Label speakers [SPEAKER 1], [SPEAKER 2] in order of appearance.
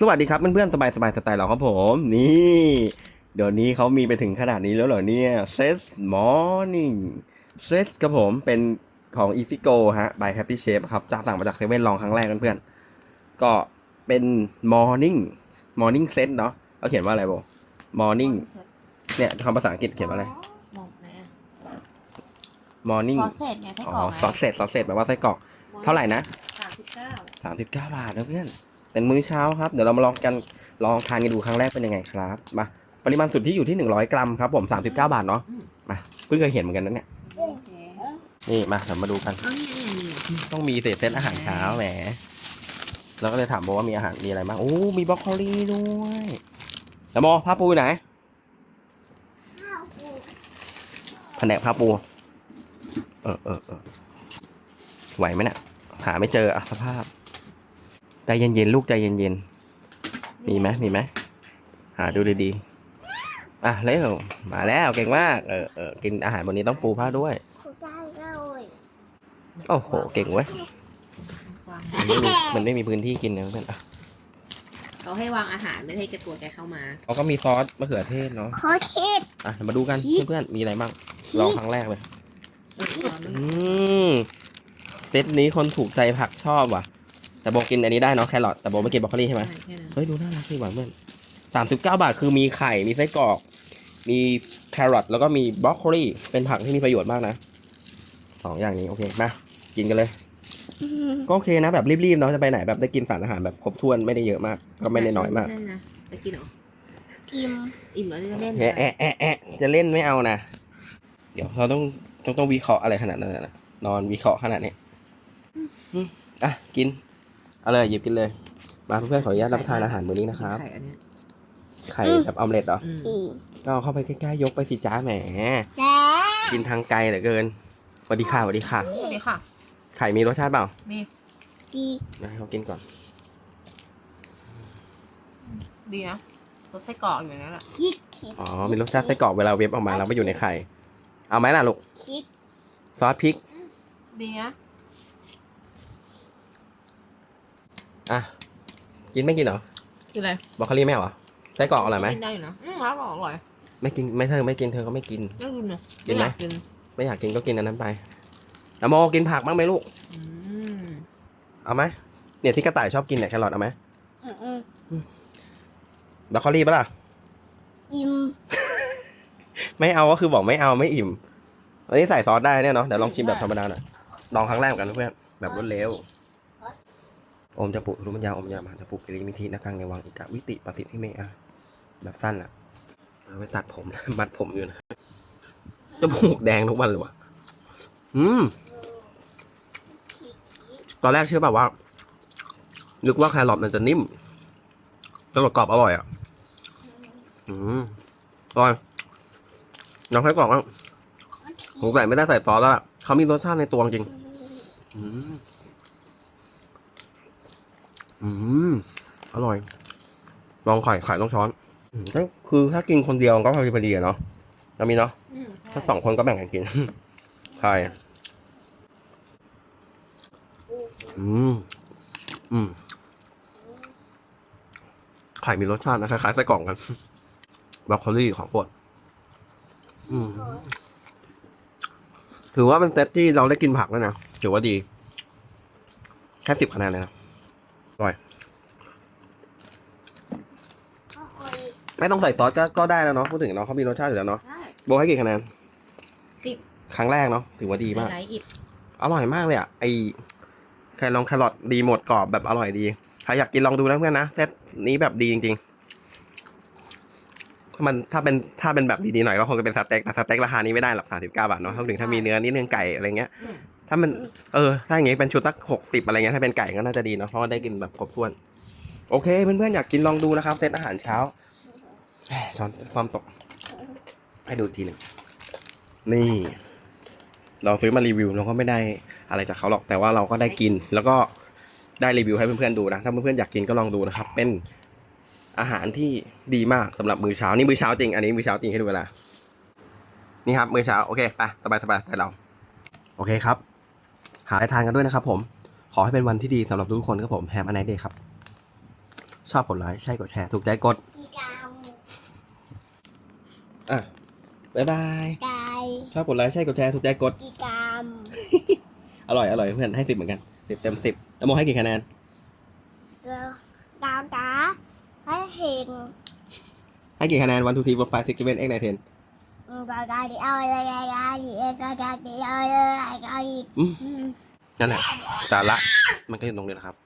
[SPEAKER 1] สวัสดีครับเพื่อนๆสบายสบายๆสไตล์เราครับผม นี่ เดี๋ยวนี้เขามีไปถึงขนาดนี้แล้วเหรอเนี่ยเซสมอร์นิ่งเซสครับผมเป็นของ Easy Go ฮะ by Happy Chef ครับจากสั่งมาจากเซเว่นลองครั้งแรกเพื่อนๆก็เป็น Morning Morning Set เนาะเขาเขียนว่าอะไรโบ Morning เนี่ยคำภาษาอังกฤษเขียนว่าอะไร
[SPEAKER 2] บอกไหนอะ
[SPEAKER 1] Morning
[SPEAKER 2] ซอสเสร็จไงไส้
[SPEAKER 1] อ๋
[SPEAKER 2] กรอ
[SPEAKER 1] อกซอสเสร็จซอสเสร็จแปลว่าไส้กรอกเท่าไหร่นะ
[SPEAKER 2] สามสิบเก้า
[SPEAKER 1] สามสิบเก้าบาทนะเพื่อน เป็นมื้อเช้าครับ เดี๋ยวเรามาลองกันลองทานกันดูครั้งแรกเป็นยังไงครับมาปริมาณสุดที่อยู่ที่ 100 กรัมครับผม39 บาทเนาะมาเพิ่งเคยเห็นเหมือนกันนะเนี่ย
[SPEAKER 2] โอเค
[SPEAKER 1] นี่มาเดี๋ยวมาดูกัน
[SPEAKER 2] เอาเนี่ยเนี่ยนี่
[SPEAKER 1] ต้องมีเศษเซตอาหารเช้าแหมแล้วก็เลยถามโบว่ามีอาหารมีอะไรบ้างโอ้มีบรอกโคลีด้วยแล้วโมผ้าปูอยู่ไหนแผนกผ้าปู เออเออเออไหวไหมเนี่ยหาไม่เจออะสภาพ ใจเย็นๆลูกใจเย็นๆมีไหมมีไหมหาดูดีๆอะเร็วมาแล้วเก่งมากเออเออกินอาหารบนนี้ต้องปูผ้าด้วย
[SPEAKER 3] เขาได้เลย
[SPEAKER 1] โอ้โหเก่งเว้ย
[SPEAKER 2] วาง
[SPEAKER 1] มันไม่มีมันไม่มีพื้นที่กินนะเพื่อนอะ
[SPEAKER 2] เขาให้วางอาหารไม่ให้กระตัวแกเข้ามา
[SPEAKER 1] เขาก็มีซอสมะเขือเทศเนาะ
[SPEAKER 3] ขอคิด
[SPEAKER 1] อะเดี๋ยวมาดูกัน
[SPEAKER 3] ชีส
[SPEAKER 1] เพื่อนๆมีอะไรบ้างลองครั้งแรกเลย
[SPEAKER 2] เออวางไม่
[SPEAKER 1] อืมเซตนี้คนถูกใจผักชอบว่ะ แต่โบกินอันนี้ได้เนาะแครอทแต่โบไม่กินบรอกโคลีใช่ไหม
[SPEAKER 2] ได้แค่นั้น
[SPEAKER 1] เฮ้ยดูน่ารักดีหว่าเพื่อนสามสิบเก้าบาทคือมีไข่มีไส้กรอก มีแครอทแล้วก็มีบรอกโคลีเป็นผักที่มีประโยชน์มากนะสองอย่างนี้โอเคมากินกันเลย ก็โอเคนะแบบรีบๆเนาะจะไปไหนแบบได้กินสารอาหารแบบครบถ้วนไม่ได้เยอะมาก ก็ไม่ได้น้อยมาก
[SPEAKER 2] ใช่นะไปกินเหรอ
[SPEAKER 3] กิม
[SPEAKER 2] อิ่มแล้วจะเล่น
[SPEAKER 1] แอะแอะแอะแอะจะเล่นไม่เอานะเดี๋ยวเราต้องต้องต้องวิเคราะห์อะไรขนาดนั้นนะนอนวิเคราะห์ขนาดนี้อืมอะกิน เอาเลยหยิบกินเลย มาเพื่อนๆขออนุญาตรับประทานอาหารมื้อนี้นะครับ
[SPEAKER 2] ไข่อันเนี้ย
[SPEAKER 1] ไข่แบบออมเล็ตเหรอ
[SPEAKER 2] อืม
[SPEAKER 3] อี
[SPEAKER 1] ก็เอาเข้าไปใกล้ๆยกไปสิจ้าแหม
[SPEAKER 3] แล้ว
[SPEAKER 1] กินทางไกลเหลือเกินสวัสดีค่ะสวัสดีค่ะ
[SPEAKER 2] สวัสดีค่ะ
[SPEAKER 1] ไข่มีรสชาติเปล่า
[SPEAKER 2] มี
[SPEAKER 3] ดี
[SPEAKER 1] เดี๋ยวให้เขากินก่อน
[SPEAKER 2] ดีนะรสไส้กรอกอยู่ในนั้นแหละ
[SPEAKER 3] คิดคิด
[SPEAKER 1] อ๋อ มีรสชาติไส้กรอกเวลาเวฟออกมาแล้วไม่อยู่ในไข่ เอาไหมล่ะลูก
[SPEAKER 3] คิด
[SPEAKER 1] ซอสพริก
[SPEAKER 2] ดีนะ
[SPEAKER 1] อะ กินไม่กินเหรอ
[SPEAKER 2] คืออะไร
[SPEAKER 1] บรอกโคลีไม่เอาเหรอไส้กรอกอร่อยไหม
[SPEAKER 2] กินได้อยู่นะอืมแล้วบอกอร่อย
[SPEAKER 1] ไม่กินไม่เธอไม่กินเธอก็ไม่กิน
[SPEAKER 2] น่ากินนะ
[SPEAKER 1] กินไหม
[SPEAKER 2] อยากิน
[SPEAKER 1] ไม่อยากกินก็กินอันนั้นไปแล้วโมกินผักบ้างไหมลูก
[SPEAKER 2] อืม
[SPEAKER 1] เอาไหมเนี่ยที่กระต่ายชอบกินเนี่ยแครอทเอาไหม
[SPEAKER 3] อืมอืม
[SPEAKER 1] บรอกโคลีปะล่ะ
[SPEAKER 3] อิม
[SPEAKER 1] ไม่เอาก็คือบอกไม่เอาไม่อิ่มอันนี้ใส่ซอสได้เนี่ยเนาะเดี๋ยวลองชิมแบบธรรมดาหน่อยลองครั้งแรกกันเพื่อนแบบรวดเร็วโอมจะปลุกรู้มันยาอมยาวมาจะปลุกกิริมิธีนักกังในวังอิกะวิติประสิทธิเมอะแบบสั้นอะเอาไปตัดผม มัดผมอยู่นะจมูกแดงทุกวันเลยวะอืม ตอนแรกเชื่อแบบว่า นึกว่าแครอทมันจะนิ่มแครอทกรอบอร่อยอะ อืมอร่อยลองให้กรอบอะสงสัยไม่ได้ใส่ซอสแล้วอะเขามีรสชาติในตัวจริง อืม อืมอร่อย ลองไข่ไข่ต้องช้อนอืมก็คือถ้ากินคนเดียวก็พอดีพอดีอะเนาะจะมีเนาะ
[SPEAKER 2] อืม
[SPEAKER 1] ถ้าสองคนก็แบ่งกันกินใช่อืมอืมไข่มีรสชาตินะคล้ายๆไส้กรอกกันบรอกโคลี่ของโปรดอืมถือว่าเป็นเซตที่เราได้กินผักแล้วนะ ถือว่าดี แค่สิบคะแนนเลยนะ ไม่ต้องใส่ซอสก็ก็ได้แล้วเนาะพูดถึงเนาะเขามีรสชาติอยู่แล้วเนาะ
[SPEAKER 2] ได้
[SPEAKER 1] โบให้กี่คะแนน
[SPEAKER 2] สิบ
[SPEAKER 1] ครั้งแรกเนาะถือว่าดีมาก
[SPEAKER 2] ไลท์อิด
[SPEAKER 1] อร่อยมากเลยอะไอแครองแครอทดีหมดกรอบแบบอร่อยดีใครอยากกินลองดูนะเพื่อนนะเซตนี้แบบดีจริงๆถ้ามันถ้าเป็นถ้าเป็นแบบดีๆหน่อยก็คงจะเป็นสเต็กแต่สเต็กราคานี้ไม่ได้หรอกสามสิบเก้าบาทเนาะถ้าถึงถ้ามีเนื้อนิดนึงไก่อะไรเงี้ย
[SPEAKER 2] อืม
[SPEAKER 1] ถ้ามันเออถ้าอย่างงี้เป็นชุดสักหกสิบอะไรเงี้ยถ้าเป็นไก่ก็น่าจะดีเนาะเพราะว่าได้กินแบบครบถ้วน โอเคเพื่อนๆอยากกินลองดูนะครับเซตอาหารเช้าช้อนความตก ให้ดูทีหนึ่งนี่ เราซื้อมารีวิวเราก็ไม่ได้อะไรจากเขาหรอกแต่ว่าเราก็ได้กิน แล้วก็ได้รีวิวให้เพื่อนๆดูนะถ้าเพื่อนๆอยากกินก็ลองดูนะครับ เป็นอาหารที่ดีมากสำหรับมื้อเช้านี่มื้อเช้าจริงอันนี้มื้อเช้าจริงให้ดูเวลานี่ครับมื้อเช้าโอเคไปสบายๆใส่เราโอเคครับ หาอะไรทานกันด้วยนะครับผม ขอให้เป็นวันที่ดีสำหรับทุกคนครับผมแฮมอันไหนเดย์ครับ ชอบกดไลค์ใช่กดแชร์ ถูกใจกด
[SPEAKER 3] อีกาม
[SPEAKER 1] อะ บ๊ายบาย
[SPEAKER 3] ไก่
[SPEAKER 1] ชอบกดไลค์ใช่กดแชร์ ถูกใจกด
[SPEAKER 3] อีกาม
[SPEAKER 1] อร่อยอร่อยเพื่อนให้สิบเหมือนกันสิบเต็มสิบแล้วโมให้กี่คะแนน
[SPEAKER 3] แล้วดาวตาให้เห็น
[SPEAKER 1] ให้กี่คะแนนวันทูทีวันไฟซิกเวนเอ็กไนเทน นั่นแหละสาระมันก็อยู่ตรงนี้แหละครับ